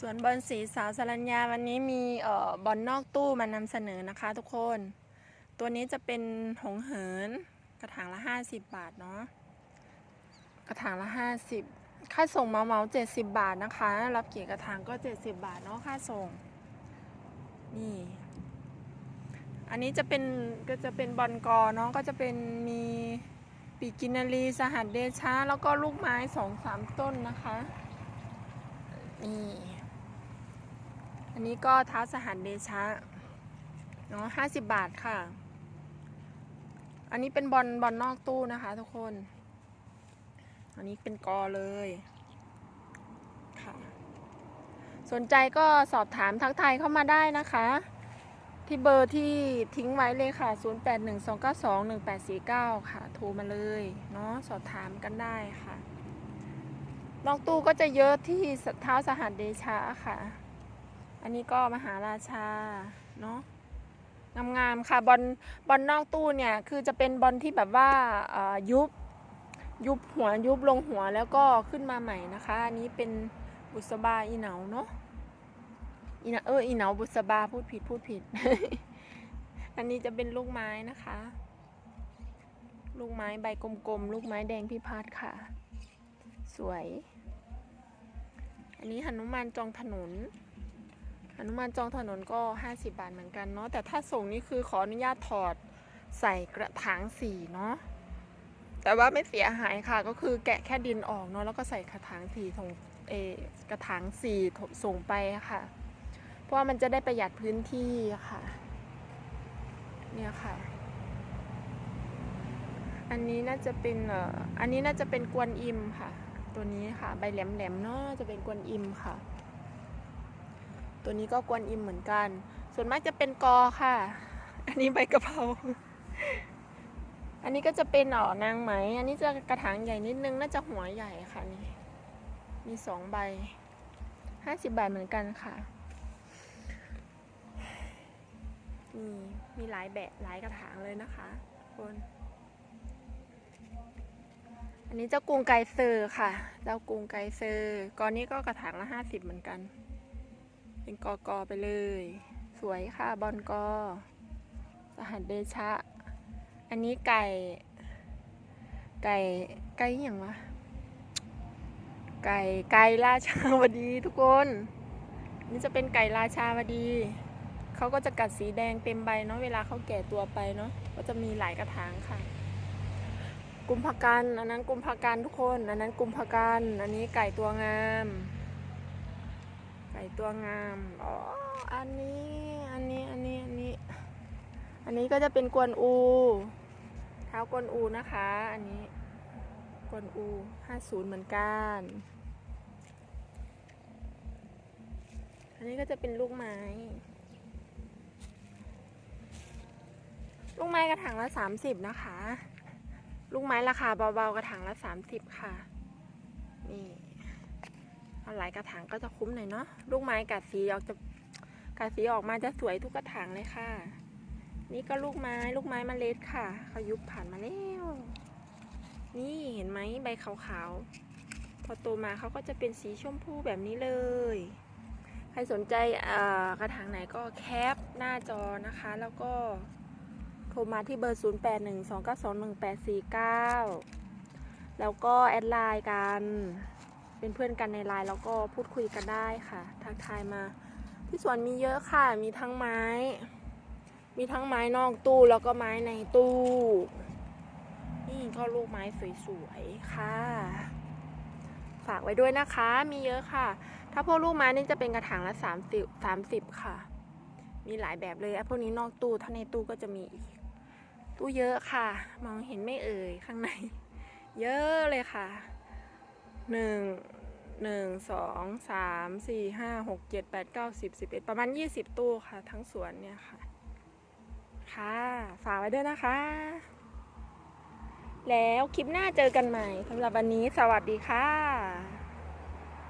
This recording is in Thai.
สวนบอลสีสาวสรัญญาวันนี้มีเอ่อบอลนอกตู้มานำเสนอนะคะทุกคน ตัวนี้จะเป็นหงเหิน กระถางละ 50 บาทเนาะกระถางละ 50 ค่าส่งเมาเมาเจ็ดสิบบาทนะคะ รับกี่กระถางก็ 70 บาทเนาะค่าส่ง นี่ อันนี้จะเป็นก็จะเป็นบอลกอเนาะก็จะเป็นมีปีกินารีสหัสเดชาแล้วก็ลูกไม้สองสามต้นนะคะนี่ อันนี้ก็เท้าสหัสเดชะเนาะห้าสิบบาทค่ะ อันนี้เป็นบอลบอลนอกตู้นะคะทุกคน อันนี้เป็นกอเลยค่ะ สนใจก็สอบถามทักทายเข้ามาได้นะคะ ที่เบอร์ที่ทิ้งไว้เลยค่ะ 0812921849 ค่ะ โทรมาเลยเนาะสอบถามกันได้ค่ะนอกตู้ก็จะเยอะที่เท้าสหัสเดชะค่ะ อันนี้ก็มหาราชาเนาะงามๆค่ะบอลบอลนอกตู้เนี่ยคือจะเป็นบอลที่แบบว่ายุบยุบหัวยุบลงหัวแล้วก็ขึ้นมาใหม่นะคะอันนี้เป็นบุษบาอีเหนาเนาะอีเหนาเอออีเหนาบุษบาพูดผิดพูดผิด อันนี้จะเป็นลูกไม้นะคะ ลูกไม้ใบกลมๆลูกไม้แดงพิพัฒน์ค่ะ สวย อันนี้หนุมานจองถนน หนุมานจองถนนก็ 50 บาทเหมือนกันเนาะแต่ถ้าส่งนี่คือขออนุญาตถอดใส่กระถางสีเนาะแต่ว่าไม่เสียหายค่ะก็คือแกะแค่ดินออกเนาะแล้วก็ใส่กระถางสีถงเออกระถางสีส่งไปค่ะ เพราะว่ามันจะได้ประหยัดพื้นที่ค่ะ เนี่ยค่ะ อันนี้น่าจะเป็นเอ่ออันนี้น่าจะเป็นกวนอิมค่ะ ตัวนี้ค่ะ ใบแหลมๆเนาะจะเป็นกวนอิมค่ะ ตัวนี้ก็กวนอิมเหมือนกัน ส่วนมากจะเป็นกอค่ะ อันนี้ใบกะเพรา อันนี้ก็จะเป็นหน่อนางไหม อันนี้จะกระถางใหญ่นิดนึง น่าจะหัวใหญ่ค่ะนี่ มีสองใบ ห้าสิบบาทเหมือนกันค่ะนี่มีหลายแบบหลายกระถางเลยนะคะคน อันนี้เจ้ากรุงไกเซอร์ค่ะ เจ้ากรุงไกเซอร์กอนนี้ก็กระถางละห้าสิบเหมือนกัน เป็นกอกอไปเลย สวยค่ะบอลกอ สหัสเดชะ อันนี้ไก่ ไก่ไก่อย่างวะไก่ไก่ราชาวดีทุกคน นี่จะเป็นไก่ราชาวดี เขาก็จะกัดสีแดงเต็มใบเนาะเวลาเขาแก่ตัวไปเนาะก็จะมีหลายกระถางค่ะ กุมภกันอันนั้นกุมภกันทุกคน อันนั้นกุมภกันอันนี้ไก่ตัวงาม ตัวงาม อ๋อ อันนี้ อันนี้ อันนี้ อันนี้ อันนี้ก็จะเป็นกวนอู เท้ากวนอูนะคะ อันนี้ กวนอู50เหมือนกัน อันนี้ก็จะเป็นลูกไม้ ลูกไม้กระถางละ30นะคะ ลูกไม้ราคาเบาๆกระถางละ30ค่ะ นี่ เอาหลายกระถางก็จะคุ้มหน่อยเนาะลูกไม้กัดสีออกจะกัดสีออกมาจะสวยทุกกระถางเลยค่ะ นี่ก็ลูกไม้ลูกไม้มเมล็ดค่ะเขายุบผ่านมาแล้วนี่เห็นไหมใบขาวๆพอโตมาเขาก็จะเป็นสีชมพูแบบนี้เลย ใครสนใจกระถางไหนก็แคปหน้าจอนะคะ แล้วก็โทรมาที่เบอร์ 0812921849 แล้วก็แอดไลน์กัน เป็นเพื่อนกันในไลน์แล้วก็พูดคุยกันได้ค่ะ ทักทายมา ที่สวนมีเยอะค่ะ มีทั้งไม้ มีทั้งไม้นอกตู้แล้วก็ไม้ในตู้ นี่ก็ลูกไม้สวยๆค่ะ ฝากไว้ด้วยนะคะ มีเยอะค่ะ ถ้าพวกลูกไม้นี่จะเป็นกระถางละสามสิบสามสิบค่ะ มีหลายแบบเลยอะพวกนี้นอกตู้ ถ้าในตู้ก็จะมีอีก ตู้เยอะค่ะ มองเห็นไม่เอ่ยข้างใน เยอะเลยค่ะ หนึ่งหนึ่งสองสามสี่ห้าหกเจ็ดแปดเก้าสิบสิบเอ็ดประมาณยี่สิบตู้ค่ะ ทั้งสวนเนี่ยค่ะ ค่ะ ฝากไว้ด้วยนะคะ แล้วคลิปหน้าเจอกันใหม่สำหรับวันนี้สวัสดีค่ะ